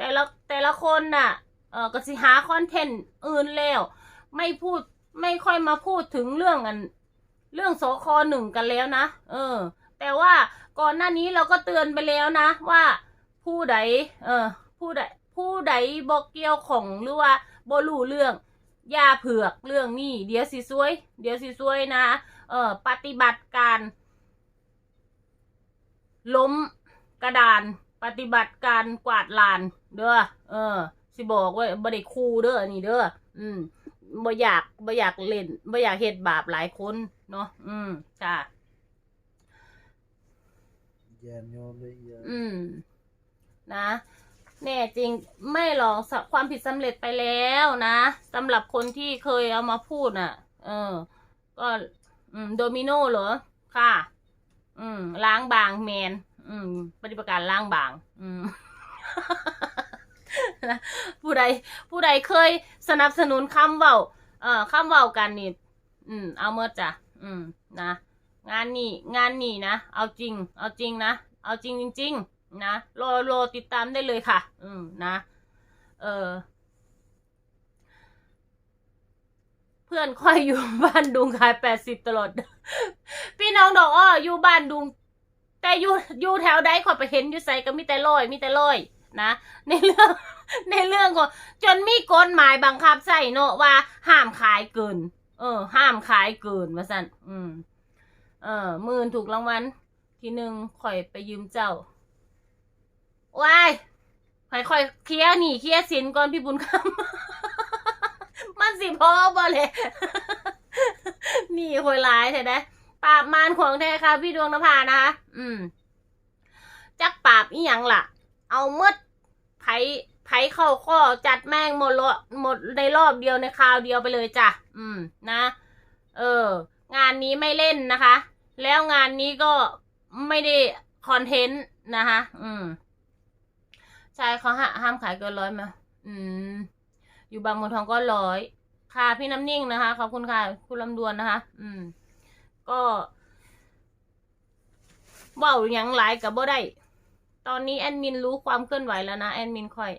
แต่ละแต่ละคนน่ะเออก็สิหาคอนเทนต์อื่นแล้ว ไม่พูดไม่ค่อยมาพูดถึงเรื่องอัน เรื่องสคหนึ่งกันแล้วนะเออ แต่ว่าก่อนหน้านี้เราก็เตือนไปแล้วนะ ว่าผู้ใดเออผู้ใดผู้ใดบอกเกี่ยวของหรือว่าบรู้เรื่องอย่าเผือกเรื่องนี้เดี๋ยวสิซวย เดี๋ยวสิซวยนะเออปฏิบัติการ ล้มกระดาน ปฏิบัติการกวาดลาน เด้อเออ สิบอกว่าบ่ได้คูเด้อนี่เด้ออืมบ่อยากบ่อยากเล่นบ่อยากเฮ็ดบาปหลายคนเนาะอืมจ้าแยมโยมเลยเยอะอืม นะแน่จริงไม่หรอกสความผิดสำเร็จไปแล้วนะสำหรับคนที่เคยเอามาพูดน่ะ เออ ก็ อืม โดมิโนเหรอ ค่ะ อืม ล้างบางแมน อืม ปฏิบัติการล้างบาง อืมนะ ผู้ใดผู้ใดเคยสนับสนุนคำเว้าเอ่อคำเว้ากันนี่อืม เอาเมื่อจ้ะอืมนะงานนี้งานนี้นะเอาจริง เอาจริงนะเอาจริงจริงๆนะรอรอติดตามได้เลยค่ะ อืมนะ เออเพื่อนค่อยอยู่บ้านดุงขายแปดสิบตลอด พี่น้องดอกอ้ออยู่บ้านดุง แต่อยู่อยู่แถวใดขอยไปเห็นอยู่ใส่ก็มีแต่ลอยมีแต่ลอย นะ ในเรื่องในเรื่องของจนมีกฎหมายบังคับใส่เนอะว่า ห้ามขายเกิน เออ ห้ามขายเกินว่าสั่นอืม เออหมื่นถูกรางวัลทีหนึ่งข่อยไปยืมเจ้าว้ายข่อยข่อยเคลียร์หนีเคลียร์สินก่อนพี่บุญคำมันสิพอบ่เลยหนี่ข่อยร้ายใช่ไหมปราบมารของแท้ค่ะพี่ดวงนภานะคะ อืม จักปราบอีหยังล่ะ เอาหมดไผไผเข้าข้อจัดแม่งหมดละหมดในรอบเดียวในคราวเดียวไปเลยจ้ะ อืมนะ เออ งานนี้ไม่เล่นนะคะ แล้วงานนี้ก็ไม่ได้คอนเทนต์นะคะ อืมใช่เขาห้ามขายเกินร้อยมา อืม อยู่บางบัวทองก็ร้อย ค่ะพี่น้ำนิ่งนะคะ ขอบคุณค่ะ คุณลำดวนนะคะ อืม ก็เว่าหยังหลายกับบ่ได้ ตอนนี้แอดมินรู้ความเคลื่อนไหวแล้วนะแอดมินคอย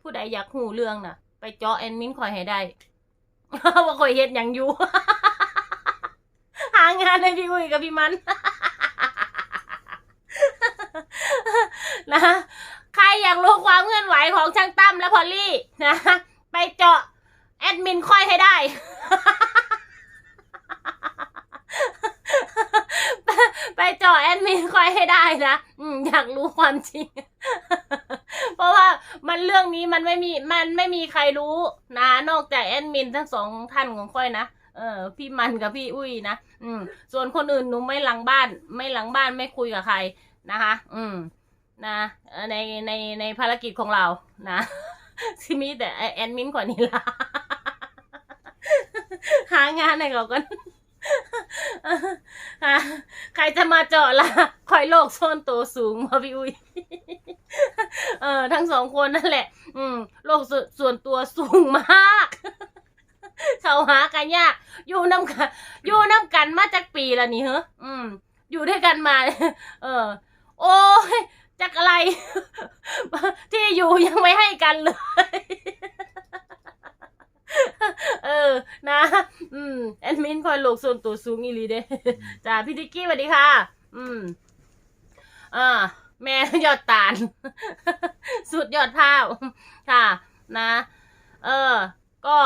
ผู้ใดอยากหูเรื่องน่ะ ไปเจาะแอดมินคอยให้ได้ ว่าคอยเฮ็ดหยังอยู่ หางานให้พี่อุ้ยกับพี่มันนะใครอยากรู้ความเคลื่อนไหวของช่างตั้มและพอลลี่นะไปเจาะแอดมินค่อยให้ได้ ไปเจาะแอดมินค่อยให้ได้นะอืมอยากรู้ความจริง เพราะว่ามันเรื่องนี้มันไม่มีมันไม่มีใครรู้นะ นอกจากแอดมินทั้งสองท่านของค่อยนะเออพี่มันกับพี่อุ้ยนะอืม ส่วนคนอื่นหนูไม่หลังบ้าน ไม่หลังบ้านไม่คุยกับใครนะคะ อืม นะในในในภารกิจของเรานะที่มีแต่แอดมินกว่านี้ละหางานให้เขากัน ใครจะมาเจาะล่ะคอยโลกโซนตัวสูงมาพี่อุ้ยเออทั้งสองคนนั่นแหละ อืมโลกส่วนส่วนตัวสูงมากเขาหากันยากอยู่น้ำกันอยู่น้ำกันมาจากปีละนี่เหรออืม อยู่ด้วยกันมา เออ โอ้ยจากอะไร ที่อยู่ยังไม่ให้กันเลย เออ นะ อืม แอดมินคอยโลกส่วนตัวสูงอีหลีเด้จ้าพี่ทิกกี้สวัสดีค่ะ อืม อ่า แม่ยอดตาล สุดยอดข้าวค่ะ นะ เออ ก็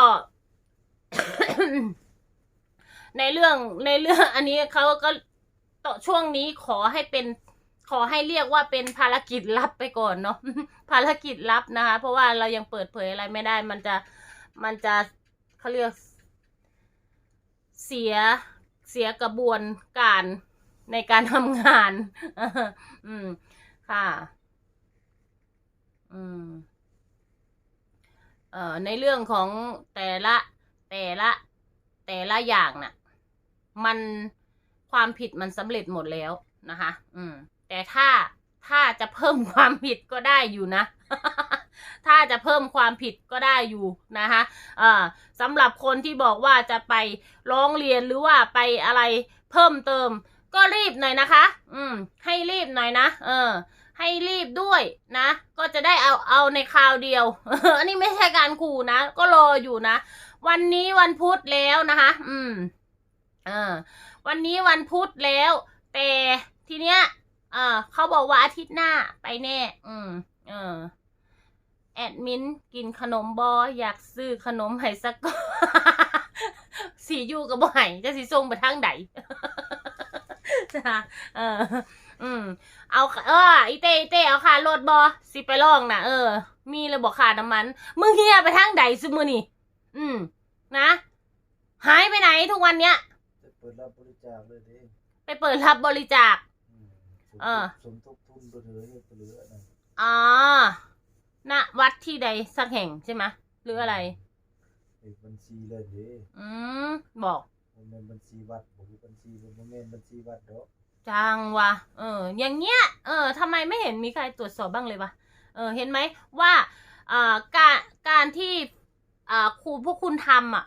ในเรื่องในเรื่อง อันนี้เขาก็ต่อช่วงนี้ขอให้เป็นขอให้เรียกว่าเป็นภารกิจลับไปก่อนเนาะภารกิจลับนะคะ เพราะว่าเรายังเปิดเผยอะไรไม่ได้มันจะ มันจะเขาเรียก เสียเสียกระบวนการในการทำงาน อืม ค่ะ อืม เอ่อ ในเรื่องของแต่ละแต่ละ แต่ละอย่างน่ะ มันความผิดมันสำเร็จหมดแล้วนะคะ อืม แต่ถ้าถ้าจะเพิ่มความผิดก็ได้อยู่นะ ถ้าจะเพิ่มความผิดก็ได้อยู่นะคะอ่าสำหรับคนที่บอกว่าจะไปร้องเรียนหรือว่าไปอะไรเพิ่มเติม ก็รีบหน่อยนะคะ อืม ให้รีบหน่อยนะ เออ ให้รีบด้วยนะ ก็จะได้เอาเอาในคราวเดียวอันนี้ไม่ใช่การขู่นะ ก็รออยู่นะ วันนี้วันพุธแล้วนะคะ อืมเออวันนี้วันพุธแล้ว แต่ทีเนี้ย เออเขาบอกว่าอาทิตย์หน้าไปแน่ อืม เออ แอดมินกินขนมบออยากซื้อขนมให้สักก้อนสีอยู่กับบ่ไห้จะสีส่งไปทางใดจ้ะเออ อืม เอาเอออีเต้อีเต้เอาค่ารถบอสิไปลองนะเออ มีเลยบอกค่าน้ำมัน มึงเฮียไปทางใดซุมือนี่ อืม นะ หายไปไหนทุกวันเนี้ยจะเปิดรับบริจาคเลยเด้ไปเปิดรับบริจาคอืมสมเออ สมทบทุนไปเลยให้ไปเหลือนะอ๋อ ณวัดที่ใดสักแห่งใช่ไหมหรืออะไรเอกบัญชีเลยเด้อืมบอกมันเป็นบัญชีวัดบอกว่าบัญชีมันไม่เป็นบัญชีวัดดอกจังวะเออ อย่างเงี้ย เออทำไมไม่เห็นมีใครตรวจสอบบ้างเลยวะเออ เห็นไหมว่าเอ่อการการที่อ่าครูพวกคุณทำอะ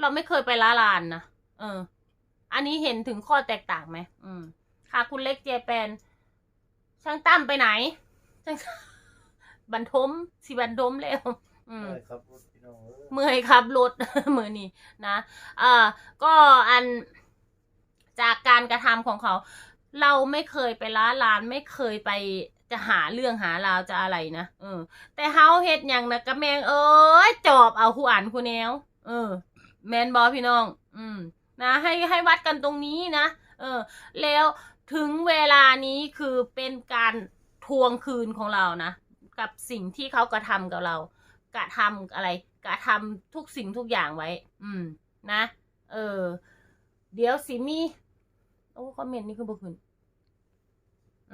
เราไม่เคยไปละลานนะเออ อันนี้เห็นถึงข้อแตกต่างไหมอืมค่ะคุณเล็กเจแปนช่างตั้มไปไหนช่าง บันทมสิบันทมแล้ว อืมได้ครับรถพี่น้องเอ้ยเมื่อยขับรถมือนี้นะเอ่อก็อันจากการกระทำของเขา เราไม่เคยไปล้าลานไม่เคยไปจะหาเรื่องหาราวจะอะไรนะเออ แต่เฮาเฮ็ดอย่างนะกระแมงเอ้ยจอบเอาคู่อ่านคู่แนว เออ แมนบอพี่น้อง อืม นะ ให้ให้วัดกันตรงนี้นะเออ แล้วถึงเวลานี้คือเป็นการทวงคืนของเรานะ กับสิ่งที่เขากระทำกับเรา กระทำอะไร กระทำทุกสิ่งทุกอย่างไว้ อืม นะ เออ เดี๋ยวสิมี โอ้ คอมเมนต์นี่คือบุคืน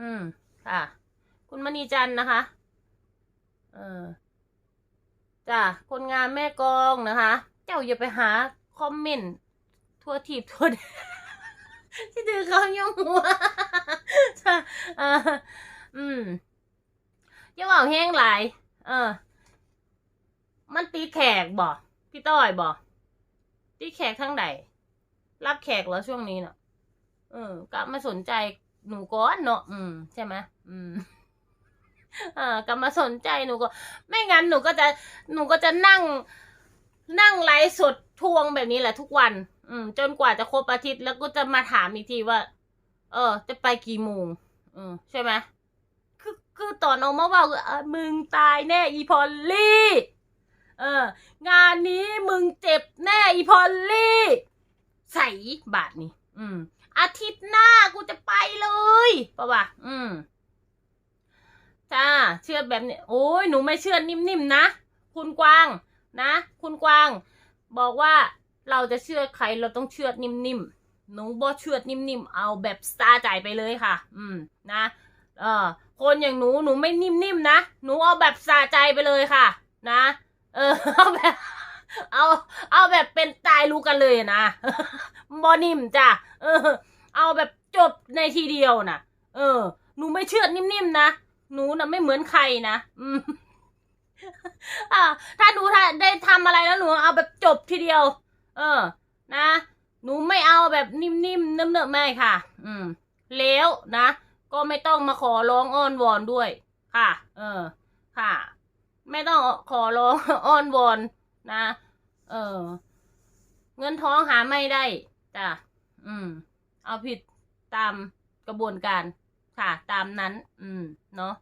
อืม ค่ะ คุณมณีจันทร์นะคะ เออจ้ะคนงานแม่กองนะคะ เจ้าอย่าไปหาคอมเมนต์ทั่วทีบทั่วดที่ดือเขาย่องหัวจ้ะเอออืม อย่าว่าแห้งหลาย เออ มันตีแขกบอกพี่ต้อยบอกตีแขกทั้งใดรับแขกแล้วช่วงนี้เนาะเออก็มาสนใจหนูก้อนเนาะอืม ใช่ไหมอืมอ่าก็มาสนใจหนูก็ ไม่งั้นหนูก็จะหนูก็จะนั่ง นั่งไลฟ์สดทวงแบบนี้แหละทุกวัน อืม จนกว่าจะครบอาทิตย์แล้วก็จะมาถามอีกทีว่า เออ จะไปกี่โมงอืมใช่ไหม คือคือตอนออกมาว่าเออมึงตายแน่อีพอลลี่เอองานนี้มึงเจ็บแน่อีพอลลี่ ใส่บาทนี่อืม อาทิตย์หน้ากูจะไปเลยปะวะอืมจ้าเชื่อแบบนี้ โอ้ยหนูไม่เชื่อนิ่มๆนะ คุณกวางนะ คุณกวาง บอกว่าเราจะเชื่อใครเราต้องเชื่อนิ่มๆหนูบ่เชื่อนิ่มๆเอาแบบสตาร์ใจไปเลยค่ะ อืม นะ เออ คนอย่างหนูหนูไม่นิ่มๆนะหนูเอาแบบสาใจไปเลยค่ะ นะ เออเอาแบบเอาเอาแบบเป็นตายรู้กันเลยนะบอนิ่มจ้ะเออ เอาแบบจบในทีเดียวนะเออ หนูไม่เชื่อนิ่มๆนะหนูน่ะไม่เหมือนใครนะอืมอ่าถ้าหนูถ้าได้ทำอะไรแล้วหนูเอาแบบจบทีเดียว เออ นะ หนูไม่เอาแบบนิ่มๆเนิ่มๆไม่ค่ะ อืม แล้วนะ ก็ไม่ต้องมาขอร้องอ้อนวอนด้วย ค่ะ เออ ค่ะ ไม่ต้องขอร้องอ้อนวอนนะ เออ เงินท้องหาไม่ได้จ้ะอืม เอาผิดตามกระบวนการค่ะ ตามนั้น อืม เนาะ